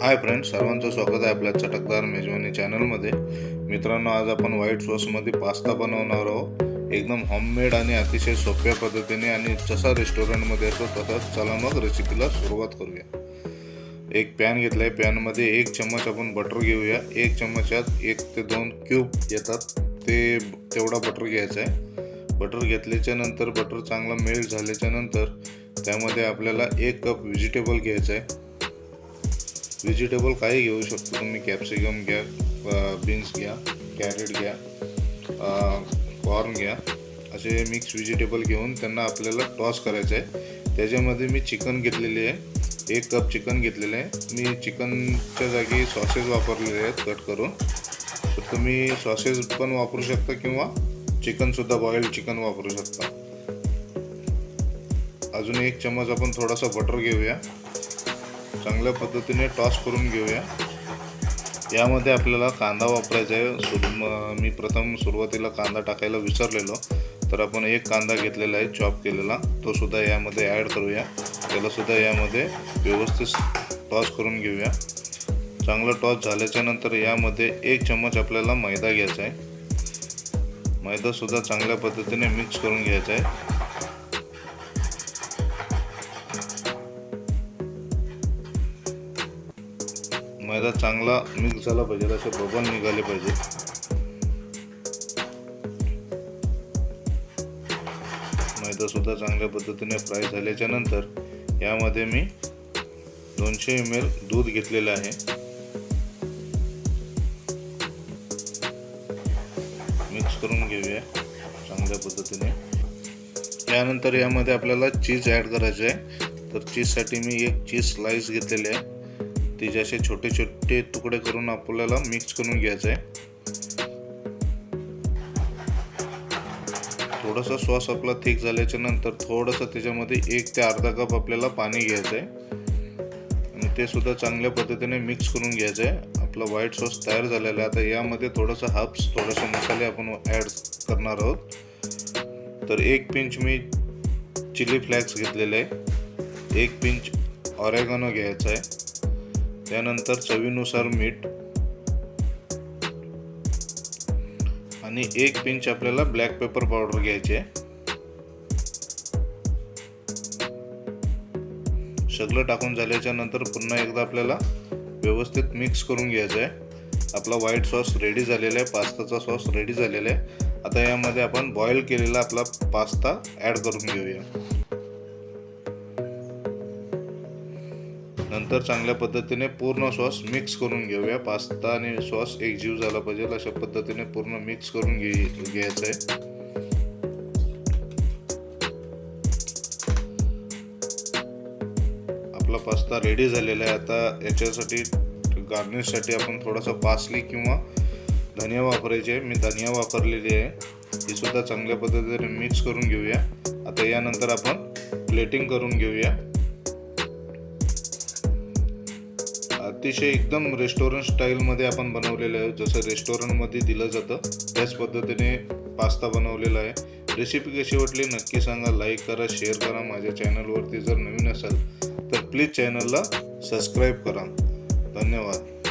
Hi friends सर्वांचं स्वागत आहे आपल्या चटकदार मेजवानी चॅनलमध्ये मित्रांनो आज आपण व्हाईट सॉसमध्ये पास्ता बनवणार आहोत. एकदम होममेड आणि अतिशय सोप्या पद्धतीने आणि जसा रेस्टॉरंटमध्ये असतो तसाच चला मग रेसिपीला सुरुवात करूया. एक पॅन घेतला आहे पॅनमध्ये एक चम्मच आपण बटर घेऊया. एक चम्मचात एक ते दोन क्यूब येतात. ते तेवढा बटर घ्यायचा आहे. बटर घेतल्याच्या नंतर बटर चांगला मेल्ट झाल्याच्यानंतर त्यामध्ये आपल्याला एक कप व्हेजिटेबल घ्यायचं आहे. व्हेजिटेबल काही घेऊ शकतो तुम्ही कॅप्सिकम घ्या बीन्स घ्या कॅरेट घ्या कॉर्न घ्या. असे मिक्स व्हेजिटेबल घेऊन त्यांना आपल्याला टॉस करायचं आहे त्याच्यामध्ये मी चिकन घेतलेले आहे. एक कप चिकन घेतलेलं आहे. मी चिकनच्या जागी सॉसेस वापरलेले आहेत कट करून. तर तुम्ही सॉसेस पण वापरू शकता किंवा चिकनसुद्धा बॉईल्ड चिकन वापरू शकता. अजून एक चम्मच आपण थोडासा बटर घेऊया. चांगल्या पद्धतीने टॉस करून घेऊया. यामध्ये आपल्याला कांदा वापरायचा आहे. सुर म- मी प्रथम सुरुवातीला कांदा टाकायला विसरलेलो. तर आपण एक कांदा घेतलेला आहे चॉप केलेला. तो सुद्धा यामध्ये ॲड करूया. त्यालासुद्धा यामध्ये व्यवस्थित टॉस करून घेऊया. चांगलं टॉस झाल्याच्यानंतर यामध्ये एक चम्मच आपल्याला मैदा घ्यायचा आहे. मैदासुद्धा चांगल्या पद्धतीने मिक्स करून घ्यायचा आहे. मैदा चांगला मिक्स झाला पाहिजे असे बबन निघाले पाहिजे. मैदा सुद्धा चांगल्या पद्धतीने फ्राय झाल्याच्यानंतर यामध्ये मी दोनशे एम एल दूध घेतलेलं आहे. मिक्स करून घेऊया चांगल्या पद्धतीने. यानंतर यामध्ये आपल्याला चीज ॲड करायचं आहे तर चीजसाठी मी एक चीज स्लाइस घेतलेली आहे. तिचे असे छोटे छोटे तुकडे करून आपल्याला मिक्स करून घ्यायचं आहे थोडासा सॉस आपला थिक झाल्याच्यानंतर थोडंसं त्याच्यामध्ये एक ते अर्धा कप आपल्याला पाणी घ्यायचं आहे आणि ते सुद्धा चांगल्या पद्धतीने मिक्स करून घ्यायचं आहे आपला व्हाईट सॉस तयार झालेला आहे. आता यामध्ये थोडंसं हब्स थोडेसे मसाले आपण ॲड करणार आहोत. तर एक पिंच मी चिली फ्लॅक्स घेतलेले आहे. एक पिंच ऑरेगानो घ्यायचा आहे त्यानंतर चवीनुसार मीठ आणि एक पिंच आपल्याला ब्लॅक पेपर पावडर घ्यायची. आहे सगळं टाकून झाल्याच्यानंतर पुन्हा एकदा आपल्याला व्यवस्थित मिक्स करून घ्यायचं आहे. आपला व्हाईट सॉस रेडी झालेला आहे पास्ताचा सॉस रेडी झालेला आहे. आता यामध्ये आपण बॉईल केलेला आपला पास्ता ॲड करून घेऊया. नंतर चांगल्या पद्धतीने पूर्ण सॉस मिक्स करून घेऊया. पास्ता आणि सॉस एक जीव झाला पाहिजे. अशा पद्धतीने पूर्ण मिक्स करून घे घ्यायचं आहे आपला पास्ता रेडी झालेला आहे. आता याच्यासाठी गार्निशसाठी आपण थोडासा पासली किंवा धनिया वापरायची आहे. मी धनिया वापरलेली आहे. ही सुद्धा चांगल्या पद्धतीने मिक्स करून घेऊया. आता यानंतर आपण प्लेटिंग करून घेऊया. अतिशय एकदम रेस्टॉरंट स्टाईलमध्ये आपण बनवलेलं आहे. जसं रेस्टॉरंटमध्ये दिलं जातं त्याच पद्धतीने पास्ता बनवलेला आहे. रेसिपी कशी वाटली नक्की सांगा. लाईक करा शेअर करा माझ्या चॅनलवरती जर नवीन असाल तर प्लीज चॅनलला सबस्क्राईब करा. धन्यवाद.